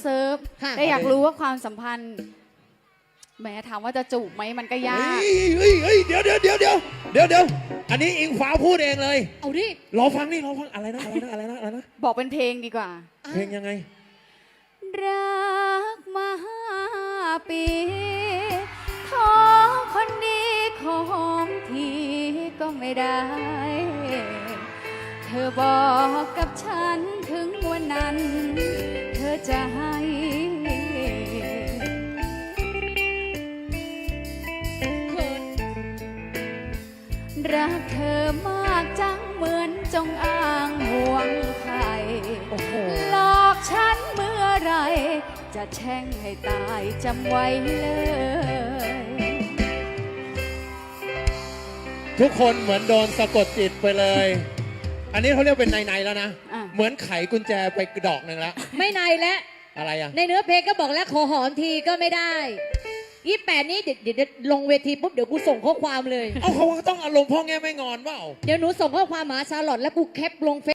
เซิร์ฟค่ะ แต่อยากรู้ว่าความสัมพันธ์แหมถามว่าจะจูบไหมมันก็ยากเฮ้ยเฮ้ยเฮ้ยเดี๋ยวเดี๋ยวเดี๋ยวเดี๋ยวเดี๋ยวเดี๋ยวอันนี้อิงฟ้าพูดเองเลย เอาดิรอฟังนี่รอฟังอะไรนะอะไรนะอะไรนะอะไรนะบอกเป็นเพลงดีกว่า เพลงยังไง รักมาห้าปีขอคนดีของทีก็ไม่ได้ เธอบอกกับฉันถึงวันนั้น รักเธอมากจังเหมือนจงอ้างห่วงใครโอ้โหหลอกฉันเมื่อไหรจะแช่งให้ตายจำไว้เลย ทุกคนเหมือนโดนสะกดจิตไปเลย อันนี้เขาเรียกเป็นในๆแล้วนะ อะ เหมือนไขกุญแจไปดอกหนึ่งแล้ว ไม่ในและ อะไรอะ ในเนื้อเพลงก็บอกแล้วขอหอมทีก็ไม่ได้ ยี่แปดนี้เดี๋ยวเดี๋ยวเดี๋ยวลงเวทีปุ๊บเดี๋ยวกูส่งข้อความเลย เอาเขาก็ต้องอารมณ์พ่อแง่ไม่งอนเปล่า เดี๋ยวหนูส่งข้อความหาชาลอตแล้วกูแคปลงเฟ